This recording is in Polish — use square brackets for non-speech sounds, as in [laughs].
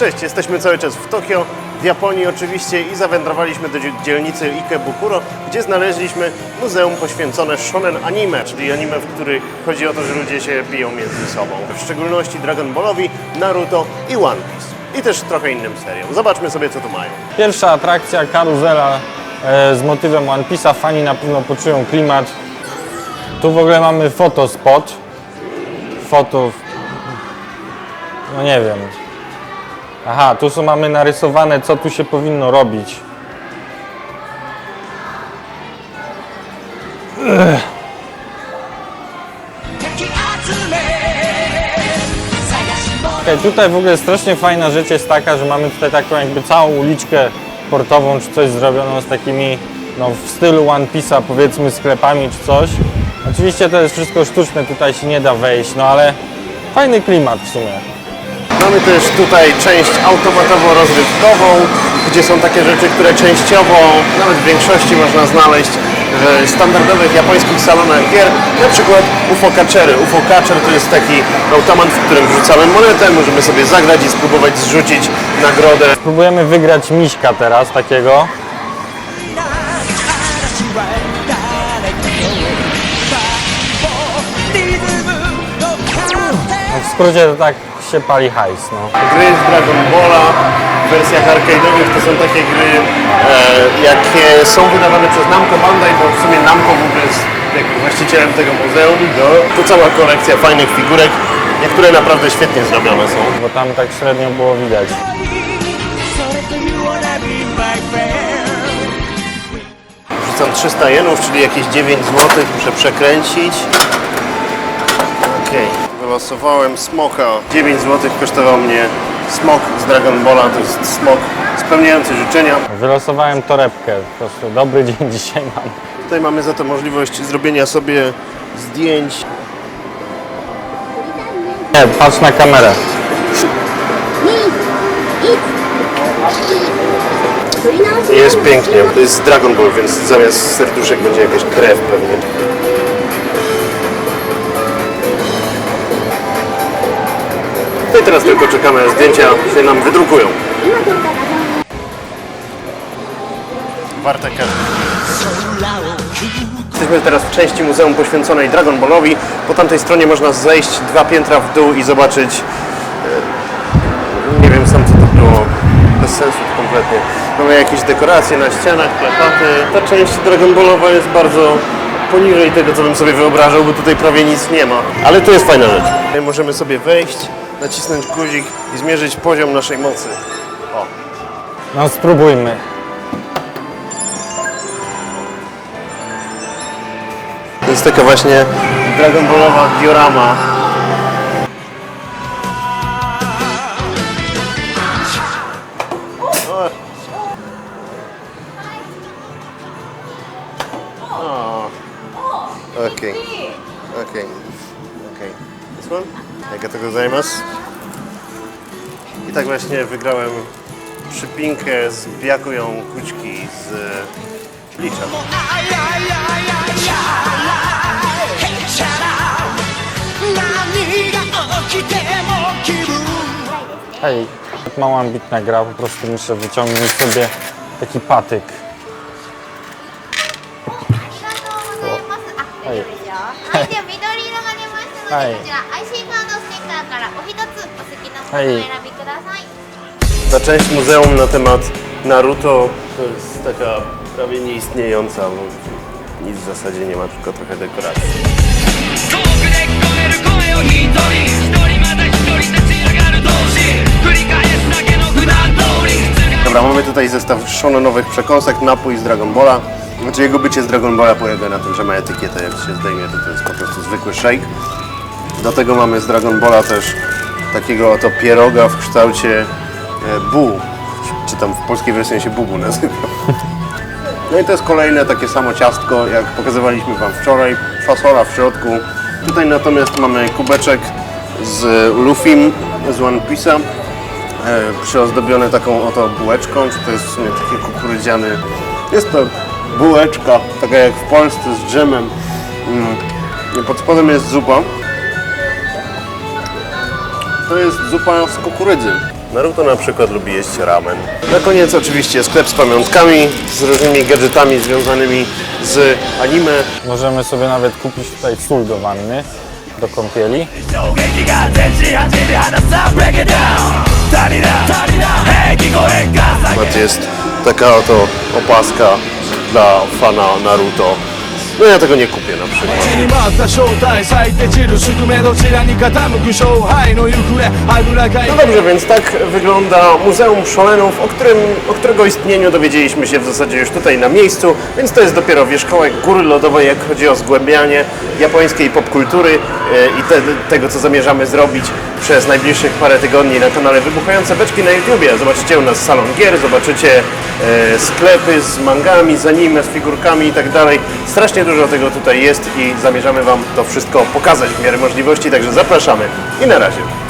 Cześć, jesteśmy cały czas w Tokio, w Japonii oczywiście i zawędrowaliśmy do dzie- dzielnicy Ikebukuro, gdzie znaleźliśmy muzeum poświęcone shonen anime, czyli anime, w których chodzi o to, że ludzie się biją między sobą. W szczególności Dragon Ballowi, Naruto i One Piece. I też trochę innym seriom. Zobaczmy sobie, co tu mają. Pierwsza atrakcja, karuzela e, z motywem One Piece'a. Fani na pewno poczują klimat. Tu w ogóle mamy fotospot. Foto... No nie wiem. Aha, tu są mamy narysowane, co tu się powinno robić. Okej, tutaj w ogóle strasznie fajna rzecz jest taka, że mamy tutaj taką jakby całą uliczkę portową czy coś zrobioną z takimi no, w stylu One Piece'a powiedzmy sklepami czy coś. Oczywiście to jest wszystko sztuczne, tutaj się nie da wejść, no ale fajny klimat w sumie. Mamy też tutaj część automatowo-rozrywkową, gdzie są takie rzeczy, które częściowo, nawet w większości można znaleźć w standardowych japońskich salonach gier, na przykład UFO Catchery. UFO Catcher to jest taki automat, w którym wrzucamy monetę, możemy sobie zagrać i spróbować zrzucić nagrodę. Próbujemy wygrać miśka teraz takiego. Skrócie to tak się pali hajs, no. Gry z Dragon Balla w wersjach arcade'owych to są takie gry, e, jakie są wydawane przez Namco Bandai, bo w sumie Namco w ogóle jest jakby właścicielem tego muzeum. No, to cała kolekcja fajnych figurek, niektóre naprawdę świetnie zrobione są. Bo tam tak średnio było widać. Wrzucam 300 jenów, czyli jakieś 9 zł, muszę przekręcić. Okej, wylosowałem smoka. 9 zł kosztował mnie smok z Dragon Balla, to jest smok spełniający życzenia. Wylosowałem torebkę, po prostu dobry [laughs] dzień dzisiaj mam. Tutaj mamy za to możliwość zrobienia sobie zdjęć. Nie, patrz na kamerę. Jest pięknie. To jest Dragon Ball, więc zamiast serduszek będzie jakaś krew pewnie. I teraz tylko czekamy, aż zdjęcia się nam wydrukują. Warte każdy. Jesteśmy teraz w części muzeum poświęconej Dragon Ballowi. Po tamtej stronie można zejść dwa piętra w dół i zobaczyć nie wiem sam co to było. Bez sensu kompletnie. Mamy jakieś dekoracje na ścianach, plakaty. Ta część Dragon Ballowa jest bardzo poniżej tego, co bym sobie wyobrażał, bo tutaj prawie nic nie ma. Ale to jest fajna rzecz. Możemy sobie wejść, nacisnąć guzik i zmierzyć poziom naszej mocy. O. No spróbujmy. To jest taka właśnie Dragon Ballowa diorama. Okej. Okej. Okej. Swan. Jakiego zajmas? I tak właśnie wygrałem przypinkę z biakują kućki z e, licza. Hej, tak mało ambitna gra, po prostu muszę wyciągnąć sobie taki patyk. O, お一つお好きなものをはいお選びください。 Ta część muzeum na temat Naruto to jest taka prawie nieistniejąca, bo nic w zasadzie nie ma, tylko trochę dekoracji. 遠くで聞こえる声を一人一人また一人立ち上がる同士繰り返すだけの普段通り普通が Dobra, mamy tutaj zestaw shonenowych przekąsek, napój z Dragon Balla. Znaczy jego bycie z Dragon Balla polega na tym, że ma etykietę, jak się zdejmie, to to jest po prostu zwykły shake. Do tego mamy z Dragon Balla też takiego oto pieroga w kształcie e, bu, czy tam w polskiej wersji się bubu nazywa. No i to jest kolejne takie samo ciastko, jak pokazywaliśmy Wam wczoraj, fasola w środku. Tutaj natomiast mamy kubeczek z Lufim z One Piece'a, e, przyozdobione taką oto bułeczką, czy to jest w sumie taki kukurydziany. Jest to bułeczka, taka jak w Polsce z dżemem. Mm. Pod spodem jest zupa. To jest zupa z kukurydzy. Naruto na przykład lubi jeść ramen. Na koniec oczywiście sklep z pamiątkami, z różnymi gadżetami związanymi z anime. Możemy sobie nawet kupić tutaj sól do wanny, do kąpieli. Nawet jest taka oto opaska dla fana Naruto. No ja tego nie kupię na przykład. に回った正体咲いて散る宿命どちらに傾く勝敗の行方あぐらかい No dobrze, więc tak wygląda Muzeum Szolenów, o, którym, o którego istnieniu dowiedzieliśmy się w zasadzie już tutaj na miejscu, więc to jest dopiero wierzchołek góry lodowej, jak chodzi o zgłębianie japońskiej popkultury e, i te, tego, co zamierzamy zrobić przez najbliższych parę tygodni na kanale Wybuchające Beczki na YouTubie. Zobaczycie u nas salon gier, zobaczycie e, sklepy z mangami, z anime, z figurkami i tak dalej. Strasznie dużo tego tutaj jest i zamierzamy Wam to wszystko pokazać w miarę możliwości, także zapraszamy i na razie.